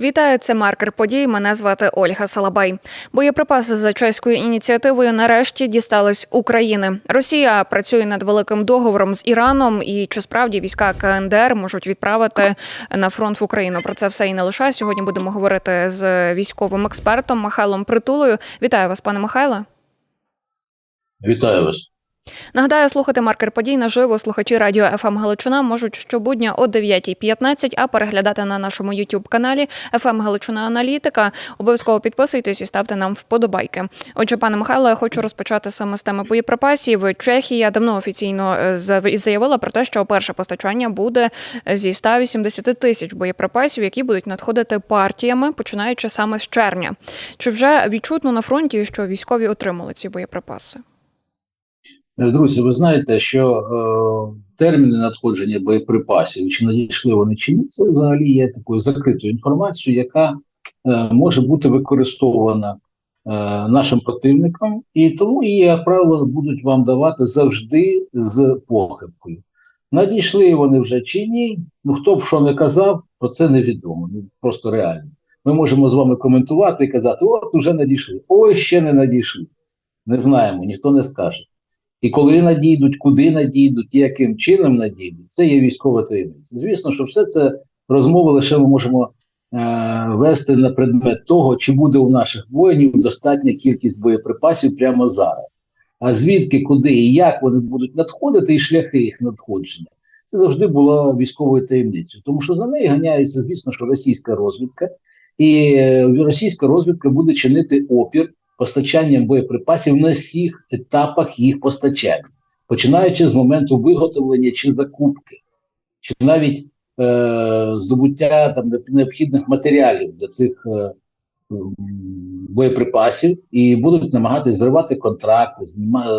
Вітаю, це маркер подій. Мене звати Ольга Салабай. Боєприпаси за чеською ініціативою нарешті дістались України. Росія працює над великим договором з Іраном. І чи справді війська КНДР можуть відправити на фронт в Україну? Про це все і не лише. Сьогодні будемо говорити з військовим експертом Михайлом Притулою. Вітаю вас, пане Михайле. Вітаю вас. Нагадаю, слухати маркер подій наживо слухачі радіо ФМ Галичина можуть щобудня о 9.15, а переглядати на нашому youtube каналі ФМ Галичина Аналітика. Обов'язково підписуйтесь і ставте нам вподобайки. Отже, пане Михайло, я хочу розпочати саме з теми боєприпасів. Чехія давно офіційно е, заявила про те, що перше постачання буде зі 180 тисяч боєприпасів, які будуть надходити партіями, починаючи саме з червня. Чи вже відчутно на фронті, що військові отримали ці боєприпаси? Друзі, ви знаєте, що е, терміни надходження боєприпасів, чи надійшли вони чи ні, це взагалі є такою закритою інформацією, яка е, може бути використована е, нашим противником, і тому її, як правило, будуть вам давати завжди з похибкою. Надійшли вони вже чи ні, ну хто б що не казав, про це невідомо, ну просто реально. Ми можемо з вами коментувати і казати, от вже надійшли, ой, ще не надійшли. Не знаємо, ніхто не скаже. І коли надійдуть, куди надійдуть, яким чином надійдуть, це є військова таємниця. Звісно, що все це розмови лише ми можемо е, вести на предмет того, чи буде у наших воїнів достатня кількість боєприпасів прямо зараз. А звідки, куди і як вони будуть надходити, і шляхи їх надходження, це завжди була військовою таємницею. Тому що за нею ганяється, звісно, що російська розвідка, і е, російська розвідка буде чинити опір постачанням боєприпасів на всіх етапах їх постачання, починаючи з моменту виготовлення чи закупки, чи навіть е, здобуття там необхідних матеріалів для цих е, боєприпасів, і будуть намагатися зривати контракти,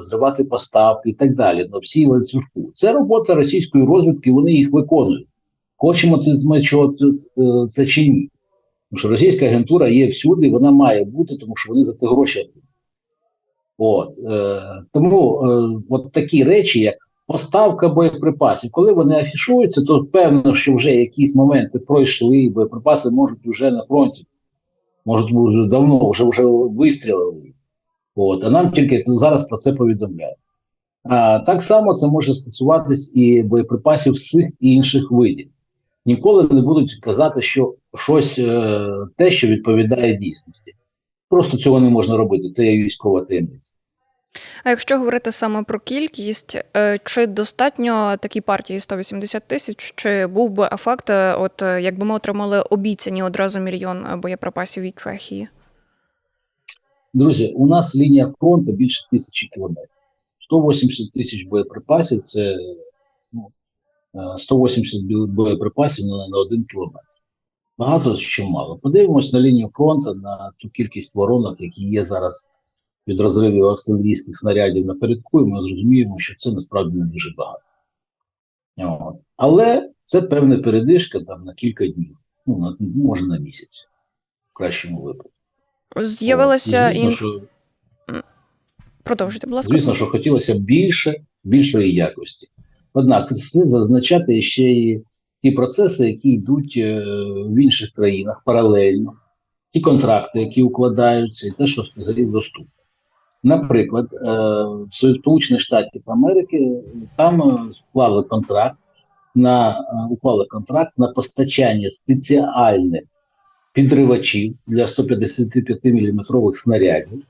зривати поставки і так далі. На всій ланцюжку. Це робота російської розвідки, вони їх виконують. Хочемо ми чого це, це, це чи ні. Тому що російська агентура є всюди, вона має бути, тому що вони за це гроші. От, е, тому е, от такі речі, як поставка боєприпасів, коли вони афішуються, то певно, що вже якісь моменти пройшли, і боєприпаси можуть вже на фронті, можуть бути давно, вже, вже вистрілили. От, а нам тільки зараз про це повідомляють. А, так само це може стосуватись і боєприпасів всіх інших видів. Ніколи не будуть казати, що щось е, те, що відповідає дійсності. Просто цього не можна робити. Це є військова таємниця. А якщо говорити саме про кількість, е, чи достатньо такій партії 180 тисяч, чи був би ефект, е, от якби ми отримали обіцяні одразу мільйон боєприпасів від Чехії? Друзі, у нас лінія фронту більше тисячі кілометрів. 180 тисяч боєприпасів це 180 боєприпасів на, один кілометр. Багато чи мало. Подивимось на лінію фронту, на ту кількість воронок, які є зараз від розривів артилерійських снарядів напередку, і ми зрозуміємо, що це насправді не дуже багато. От. Але це певна передишка там на кілька днів, ну, на, може на місяць, в кращому випадку. З'явилася інф... що Продовжуйте, будь ласка. Звісно, що хотілося б більше, більшої якості. Однак слід зазначати ще й ті процеси, які йдуть е, в інших країнах паралельно, ті контракти, які укладаються, і те, що взагалі доступно. Наприклад, е, в Сполучених Штатів Америки там е, вклали контракт на уклали контракт на постачання спеціальних підривачів для 155 мм снарядів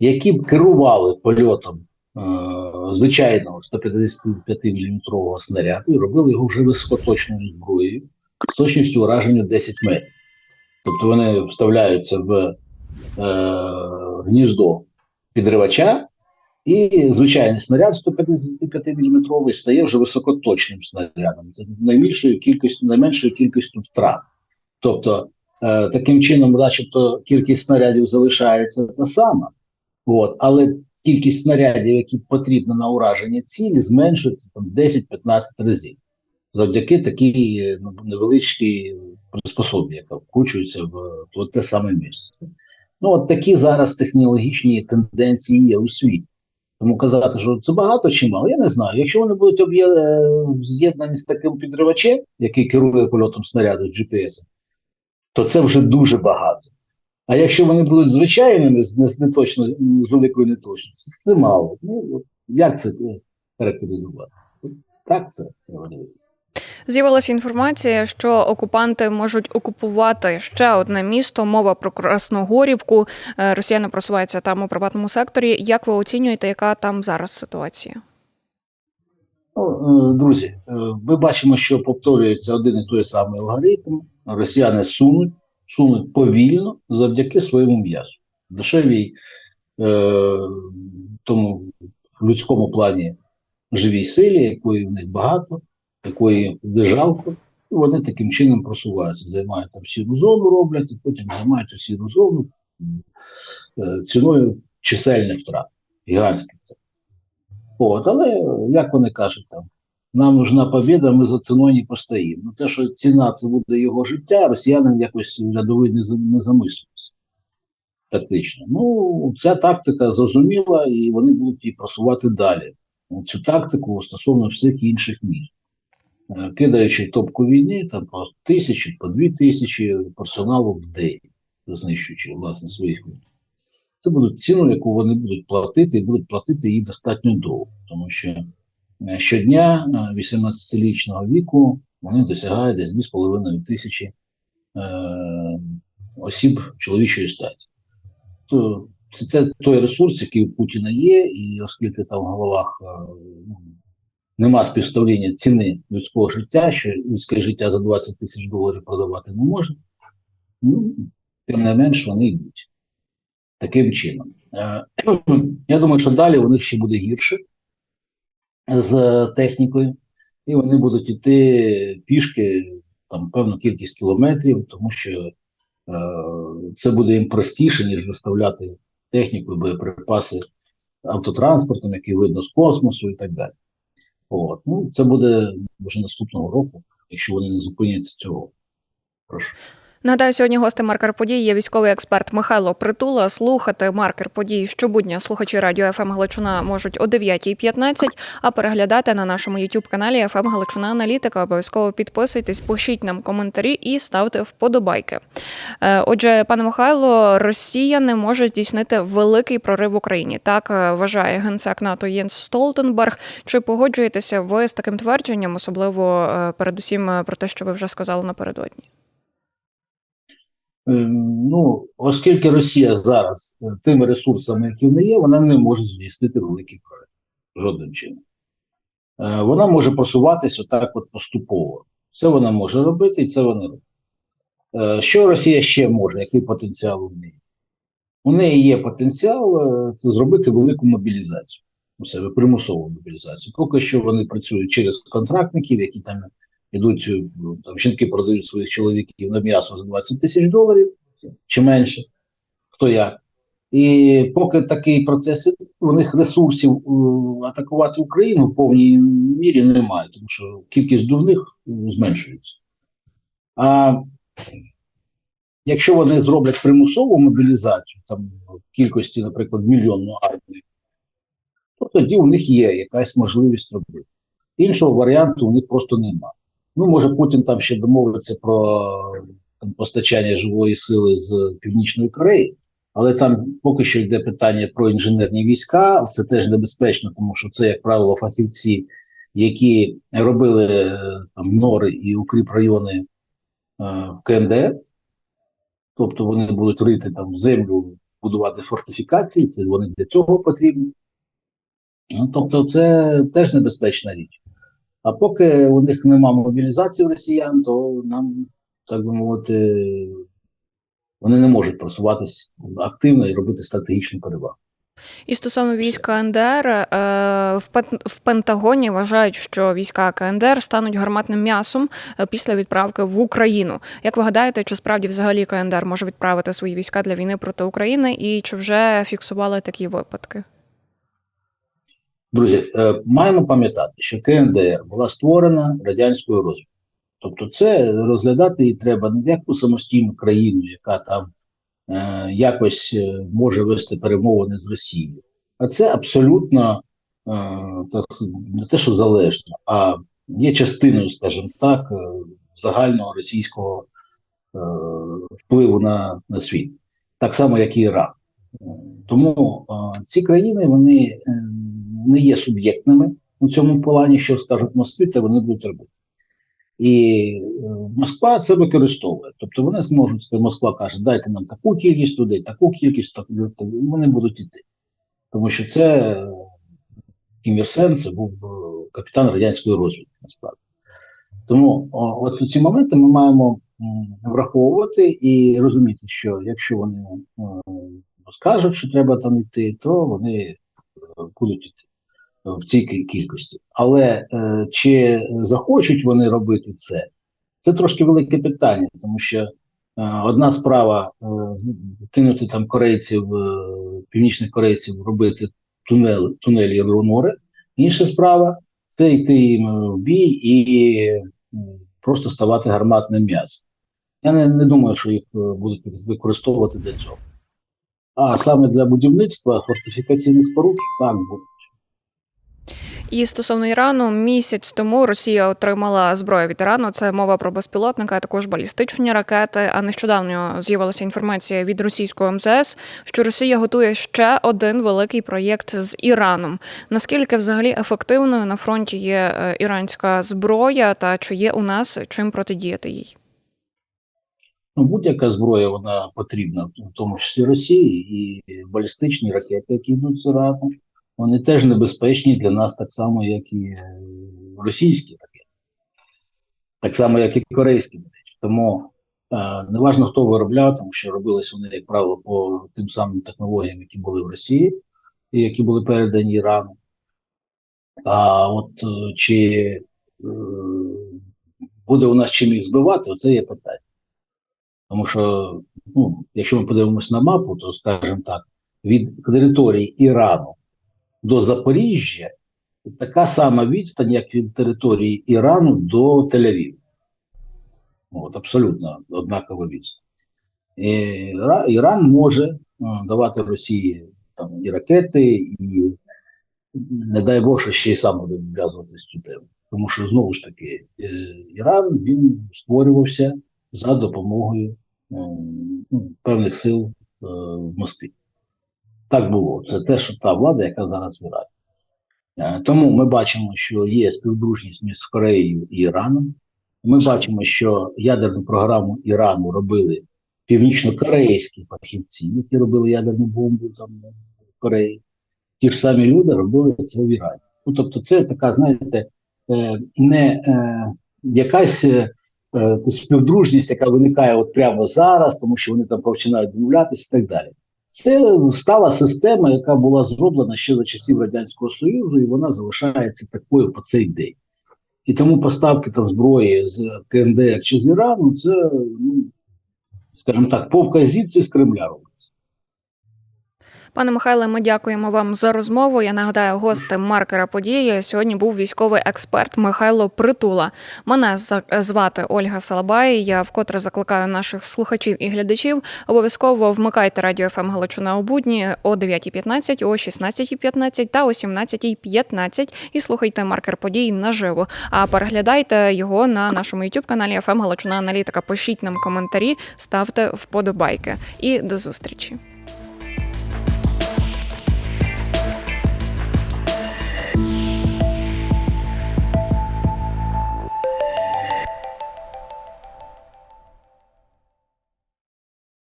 які б керували польотом звичайного 155 мм снаряду і робили його вже високоточною зброєю з точністю ураження 10 метрів. Тобто вони вставляються в е, гніздо підривача, і звичайний снаряд 155 мм стає вже високоточним снарядом, це найменшою кількістю, найменшою кількістю втрат. Тобто, е, таким чином, начебто, кількість снарядів залишається та сама. От, але кількість снарядів, які потрібно на ураження цілі, зменшується там 10-15 разів. Завдяки такій ну, невеличкій приспособі, яка вкручується в, в те саме місце. Ну, от такі зараз технологічні тенденції є у світі. Тому казати, що це багато чи мало, я не знаю. Якщо вони будуть е, з'єднані з таким підривачем, який керує польотом снаряду з GPS, то це вже дуже багато. А якщо вони будуть звичайними, з, з, неточно, з великою неточністю, це мало. Ну, як це е, характеризувати? Так це. З'явилася інформація, що окупанти можуть окупувати ще одне місто. Мова про Красногорівку. Е, Росіяни просуваються там у приватному секторі. Як ви оцінюєте, яка там зараз ситуація? Ну, е, друзі, ми бачимо, що повторюється один і той самий алгоритм. Росіяни сунуть, сунуть повільно завдяки своєму м'ясу. Дешевій е, тому людському плані живій силі, якої в них багато, якої державку, і вони таким чином просуваються, займають там сіру зону, роблять, і потім займають сіру зону е, ціною чисельних втрат, гігантських втрат. От, але як вони кажуть там, нам нужна побіда, ми за ціною не постоїмо. Ну, те, що ціна це буде його життя, росіяни якось рядовий не, не замислюються тактично. Ну, ця тактика зрозуміла, і вони будуть її просувати далі. Цю тактику стосовно всіх інших міст. Е, Кидаючи топку війни, там по тисячі, по дві тисячі персоналу в день, знищуючи власне своїх людей. Це буде ціну, яку вони будуть платити, і будуть платити її достатньо довго, тому що щодня е, 18-річного віку вони досягають десь 2,5 тисячі е, осіб чоловічої статі. То це той ресурс, який у Путіна є, і оскільки там в головах е, ну, нема співставлення ціни людського життя, що людське життя за 20 тисяч доларів продавати не можна, ну, тим не менш вони йдуть таким чином. Е, Я думаю, що далі у них ще буде гірше з технікою, і вони будуть йти пішки там певну кількість кілометрів, тому що е, це буде їм простіше, ніж доставляти техніку, боєприпаси автотранспортом, який видно з космосу і так далі. От. Ну, це буде вже наступного року, якщо вони не зупиняться цього. Прошу. Нагадаю, сьогодні гостем маркер подій є військовий експерт Михайло Притула. Слухати маркер подій щобудня слухачі радіо ФМ Галичина можуть о 9.15, а переглядати на нашому youtube каналі ФМ Галичина Аналітика. Обов'язково підписуйтесь, пишіть нам коментарі і ставте вподобайки. Е, Отже, пане Михайло, Росія не може здійснити великий прорив в Україні. Так е, вважає генсек НАТО Єнс Столтенберг. Чи погоджуєтеся ви з таким твердженням, особливо е, передусім про те, що ви вже сказали напередодні? Е, Ну, оскільки Росія зараз е, тими ресурсами, які в неї є, вона не може здійснити великий проект жодним чином. Е, Вона може просуватися отак от поступово. Це вона може робити, і це вона робить. Е, Що Росія ще може? Який потенціал у неї? У неї є потенціал це зробити велику мобілізацію у себе, примусову мобілізацію. Поки що вони працюють через контрактників, які там ідуть, е, там жінки продають своїх чоловіків на м'ясо за 20 тисяч доларів чи менше, хто як. І поки такий процес, у них ресурсів е, атакувати Україну в повній мірі немає, тому що кількість дурних е, зменшується. А якщо вони зроблять примусову мобілізацію, там в кількості, наприклад, мільйонну армію, то тоді у них є якась можливість робити. Іншого варіанту у них просто немає. Ну, може, Путін там ще домовиться про там, постачання живої сили з Північної Кореї, але там поки що йде питання про інженерні війська. Це теж небезпечно, тому що це, як правило, фахівці, які робили е, там нори і укріпрайони е, в КНДР. Тобто вони будуть рити там землю, будувати фортифікації, це вони для цього потрібні. Ну, тобто, це теж небезпечна річ. А поки у них нема мобілізації росіян, то нам, так би мовити, вони не можуть просуватись активно і робити стратегічну перевагу. І стосовно військ КНДР, е, в Пен- Пентагоні вважають, що війська КНДР стануть гарматним м'ясом е, після відправки в Україну. Як ви гадаєте, чи справді взагалі КНДР може відправити свої війська для війни проти України, і чи вже фіксували такі випадки? Друзі, е, маємо пам'ятати, що КНДР була створена радянською розвідкою. Тобто, це розглядати її треба не як самостійну країну, яка там е, якось е, може вести перемовини з Росією, а це абсолютно е, так, не те, що залежно, а є частиною, скажімо так, е, загального російського впливу на, на світ, так само, як і Іран. Е, Тому е, ці країни вони е, не є суб'єктними у цьому плані, що скажуть Москві, це вони будуть робити. І е, Москва це використовує. Тобто вони зможуть, сказати, Москва каже, дайте нам таку кількість людей, таку кількість, так, вони будуть йти. Тому що це е, Кім Ір Сен, це був е, капітан радянської розвідки, насправді. Тому от ці моменти ми маємо враховувати і розуміти, що якщо вони скажуть, що треба там йти, то вони будуть йти в цій кількості. Але е, чи захочуть вони робити це, це трошки велике питання, тому що е, одна справа е, кинути там корейців, північних корейців, робити тунель, тунелі Рунори, інша справа це йти їм в бій і просто ставати гарматним м'ясом. Я не, не думаю, що їх будуть використовувати для цього. А саме для будівництва фортифікаційних споруд так буде. І стосовно Ірану, місяць тому Росія отримала зброю від Ірану. Це мова про безпілотника, а також балістичні ракети. А нещодавно з'явилася інформація від російського МЗС, що Росія готує ще один великий проєкт з Іраном. Наскільки взагалі ефективною на фронті є е, іранська зброя, та чи є у нас чим протидіяти їй? Ну, будь-яка зброя вона потрібна, в тому числі Росії, і балістичні ракети, які йдуть з Ірану, вони теж небезпечні для нас так само, як і е, російські ракети, так само, як і корейські. Тому е, неважно, хто виробляв, тому що робились вони, як правило, по тим самим технологіям, які були в Росії, і які були передані Ірану. А от е, чи е, буде у нас чим їх збивати, оце є питання. Тому що, ну, якщо ми подивимося на мапу, то скажімо так, від території Ірану до Запоріжжя така сама відстань, як від території Ірану до Тель-Авіву. От, абсолютно однакова відстань. І Іран може е, давати Росії там, і ракети, і не дай Бог, що ще й сам буде вв'язуватися в цю тему. Тому що знову ж таки, е, Іран він створювався за допомогою м, ну, певних сил е, в Москві. Так було. Це те, що та влада, яка зараз в Ірані. Е, Тому ми бачимо, що є співдружність між Кореєю і Іраном. Ми бачимо, що ядерну програму Ірану робили північно-корейські фахівці, які робили ядерну бомбу там в Кореї. Ті ж самі люди робили це в Ірані. Ну, тобто, це така, знаєте, е, не е, якась співдружність, яка виникає от прямо зараз, тому що вони там починають домовлятися і так далі. Це стала система, яка була зроблена ще за часів Радянського Союзу, і вона залишається такою по цей день. І тому поставки там зброї з КНДР чи з Ірану, це, ну, скажімо так, по вказівці з Кремля робиться. Пане Михайле, ми дякуємо вам за розмову. Я нагадаю, гостем маркера події сьогодні був військовий експерт Михайло Притула. Мене звати Ольга Салабай. Я вкотре закликаю наших слухачів і глядачів. Обов'язково вмикайте радіо ФМ Галичина у будні о 9.15, о 16.15 та о 17.15 і слухайте маркер подій наживо. А переглядайте його на нашому youtube каналі ФМ Галичина Аналітика. Пишіть нам коментарі, ставте вподобайки. І до зустрічі.